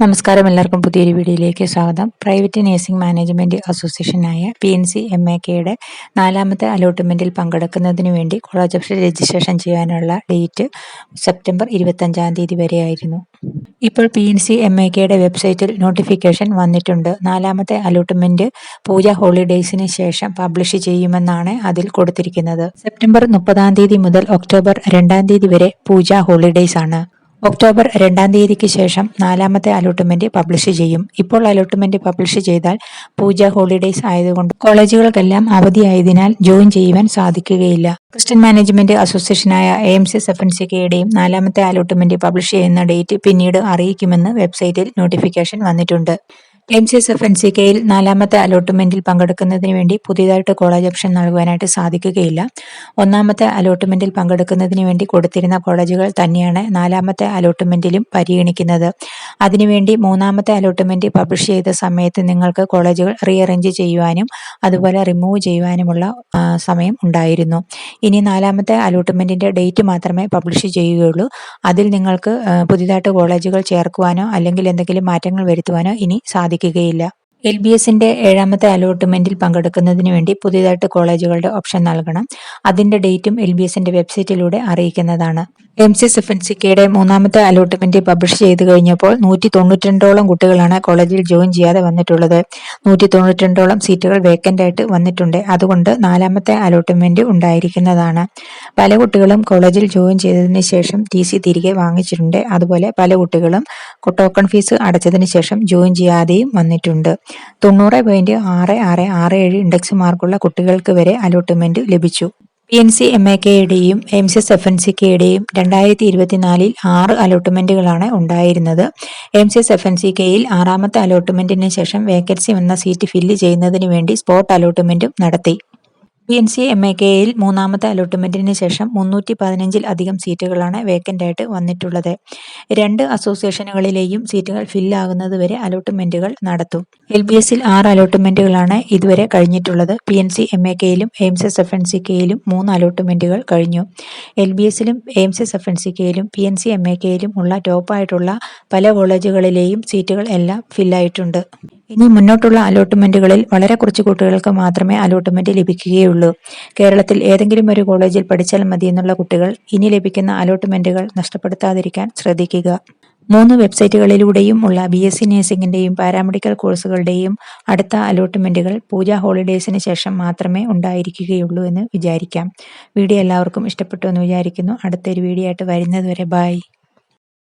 നമസ്കാരം. എല്ലാവർക്കും പുതിയൊരു വീഡിയോയിലേക്ക് സ്വാഗതം. Private nursing management അസോസിയേഷനായ P N C M A കെയുടെ നാലാമത്തെ അലോട്ട്മെന്റിൽ പങ്കെടുക്കുന്നതിന് വേണ്ടി കോളേജ് ഓഫ് രജിസ്ട്രേഷൻ ചെയ്യാനുള്ള ഡേറ്റ് സെപ്റ്റംബർ ഇരുപത്തഞ്ചാം തീയതി വരെയായിരുന്നു. ഇപ്പോൾ P N C M A കെയുടെ വെബ്സൈറ്റിൽ നോട്ടിഫിക്കേഷൻ വന്നിട്ടുണ്ട്. നാലാമത്തെ അലോട്ട്മെന്റ് പൂജ ഹോളിഡേയ്സിന് ശേഷം പബ്ലിഷ് ചെയ്യുമെന്നാണ് അതിൽ കൊടുത്തിരിക്കുന്നത്. സെപ്റ്റംബർ മുപ്പതാം തീയതി മുതൽ ഒക്ടോബർ രണ്ടാം തീയതി വരെ പൂജ ഹോളിഡേയ്സ് ആണ്. ഒക്ടോബർ രണ്ടാം തീയതിക്ക് ശേഷം നാലാമത്തെ അലോട്ട്മെന്റ് പബ്ലിഷ് ചെയ്യും. ഇപ്പോൾ അലോട്ട്മെന്റ് പബ്ലിഷ് ചെയ്താൽ പൂജ ഹോളിഡേയ്സ് ആയതുകൊണ്ട് കോളേജുകൾക്കെല്ലാം അവധിയായതിനാൽ ജോയിൻ ചെയ്യുവാൻ സാധിക്കുകയില്ല. Christian management അസോസിയേഷനായ A M C F N C കെയുടെയും നാലാമത്തെ അലോട്ട്മെന്റ് പബ്ലിഷ് ചെയ്യുന്ന ഡേറ്റ് പിന്നീട് അറിയിക്കുമെന്ന് വെബ്സൈറ്റിൽ നോട്ടിഫിക്കേഷൻ വന്നിട്ടുണ്ട്. M C S F N C കെയിൽ നാലാമത്തെ അലോട്ട്മെന്റിൽ പങ്കെടുക്കുന്നതിന് വേണ്ടി പുതിയതായിട്ട് കോളേജ് ഓപ്ഷൻ നൽകുവാനായിട്ട് സാധിക്കുകയില്ല. ഒന്നാമത്തെ അലോട്ട്മെന്റിൽ പങ്കെടുക്കുന്നതിന് വേണ്ടി കൊടുത്തിരുന്ന കോളേജുകൾ തന്നെയാണ് നാലാമത്തെ അലോട്ട്മെന്റിലും പരിഗണിക്കുന്നത്. അതിനുവേണ്ടി മൂന്നാമത്തെ അലോട്ട്മെന്റ് പബ്ലിഷ് ചെയ്ത സമയത്ത് നിങ്ങൾക്ക് കോളേജുകൾ റീഅറേഞ്ച് ചെയ്യുവാനും അതുപോലെ റിമൂവ് ചെയ്യുവാനുമുള്ള സമയം ഉണ്ടായിരുന്നു. ഇനി നാലാമത്തെ അലോട്ട്മെന്റിന്റെ ഡേറ്റ് മാത്രമേ പബ്ലിഷ് ചെയ്യുകയുള്ളൂ. അതിൽ നിങ്ങൾക്ക് പുതിയതായിട്ട് കോളേജുകൾ ചേർക്കുവാനോ അല്ലെങ്കിൽ എന്തെങ്കിലും മാറ്റങ്ങൾ വരുത്തുവാനോ ഇനി സാധിക്കും സാധിക്കുകയില്ല എൽ ബി എസിന്റെ ഏഴാമത്തെ അലോട്ട്മെന്റിൽ പങ്കെടുക്കുന്നതിന് വേണ്ടി പുതിയതായിട്ട് കോളേജുകളുടെ ഓപ്ഷൻ നൽകണം. അതിന്റെ ഡേറ്റും എൽ ബി എസിന്റെ വെബ്സൈറ്റിലൂടെ അറിയിക്കുന്നതാണ്. M C S F N C കെയുടെ മൂന്നാമത്തെ അലോട്ട്മെന്റ് പബ്ലിഷ് ചെയ്തു കഴിഞ്ഞപ്പോൾ നൂറ്റി തൊണ്ണൂറ്റിരണ്ടോളം കുട്ടികളാണ് കോളേജിൽ ജോയിൻ ചെയ്യാതെ വന്നിട്ടുള്ളത്. നൂറ്റി തൊണ്ണൂറ്റിരണ്ടോളം സീറ്റുകൾ വേക്കന്റ് ആയിട്ട് വന്നിട്ടുണ്ട്. അതുകൊണ്ട് നാലാമത്തെ അലോട്ട്മെന്റ് ഉണ്ടായിരിക്കുന്നതാണ്. പല കുട്ടികളും കോളേജിൽ ജോയിൻ ചെയ്തതിന് ശേഷം ടി സി തിരികെ വാങ്ങിച്ചിട്ടുണ്ട്. അതുപോലെ പല കുട്ടികളും ടോക്കൺ ഫീസ് അടച്ചതിന് ശേഷം ജോയിൻ ചെയ്യാതെയും വന്നിട്ടുണ്ട്. തൊണ്ണൂറ് പോയിന്റ് ആറ് ആറ് ആറ് ഏഴ് ഇൻഡെക്സ് മാർക്കുള്ള കുട്ടികൾക്ക് വരെ അലോട്ട്മെന്റ് ലഭിച്ചു. P N C M A കെയുടെയും M C S F N C കെയുടെയും രണ്ടായിരത്തി ഇരുപത്തിനാലിൽ ആറ് അലോട്ട്മെന്റുകളാണ് ഉണ്ടായിരുന്നത്. M C S F N C കെയിൽ ആറാമത്തെ അലോട്ട്മെന്റിന് ശേഷം വേക്കൻസി വന്ന സീറ്റ് ഫില്ല് ചെയ്യുന്നതിന് വേണ്ടി സ്പോട്ട് അലോട്ട്മെന്റും നടത്തി. P N C M A കെയിൽ മൂന്നാമത്തെ അലോട്ട്മെന്റിന് ശേഷം മുന്നൂറ്റി പതിനഞ്ചിൽ അധികം സീറ്റുകളാണ് വേക്കന്റ് ആയിട്ട് വന്നിട്ടുള്ളത്. രണ്ട് അസോസിയേഷനുകളിലെയും സീറ്റുകൾ ഫില്ലാകുന്നത് വരെ അലോട്ട്മെന്റുകൾ നടത്തും. എൽ ബി എസിൽ ആറ് അലോട്ട്മെന്റുകളാണ് ഇതുവരെ കഴിഞ്ഞിട്ടുള്ളത്. P N C M A കെയിലും AIMS S F N C കെയിലും മൂന്ന് അലോട്ട്മെന്റുകൾ കഴിഞ്ഞു. L B എസിലും AIMS S F N C കെയിലും P N C M A കെയിലും ഉള്ള ടോപ്പായിട്ടുള്ള പല കോളേജുകളിലെയും സീറ്റുകൾ എല്ലാം ഫില്ലായിട്ടുണ്ട്. ഇനി മുന്നോട്ടുള്ള അലോട്ട്മെന്റുകളിൽ വളരെ കുറച്ച് കുട്ടികൾക്ക് മാത്രമേ അലോട്ട്മെന്റ് ലഭിക്കുകയുള്ളൂ. കേരളത്തിൽ ഏതെങ്കിലും ഒരു കോളേജിൽ പഠിച്ചാൽ മതി എന്നുള്ള കുട്ടികൾ ഇനി ലഭിക്കുന്ന അലോട്ട്മെന്റുകൾ നഷ്ടപ്പെടുത്താതിരിക്കാൻ ശ്രദ്ധിക്കുക. മൂന്ന് വെബ്സൈറ്റുകളിലൂടെയും ഉള്ള ബി എസ് സി നഴ്സിംഗിന്റെയും പാരാമെഡിക്കൽ കോഴ്സുകളുടെയും അടുത്ത അലോട്ട്മെന്റുകൾ പൂജ ഹോളിഡേയ്സിന് ശേഷം മാത്രമേ ഉണ്ടായിരിക്കുകയുള്ളൂ എന്ന് വിചാരിക്കാം. വീഡിയോ എല്ലാവർക്കും ഇഷ്ടപ്പെട്ടു എന്ന് വിചാരിക്കുന്നു. അടുത്തൊരു വീഡിയോ ആയിട്ട് വരുന്നതുവരെ ബൈ.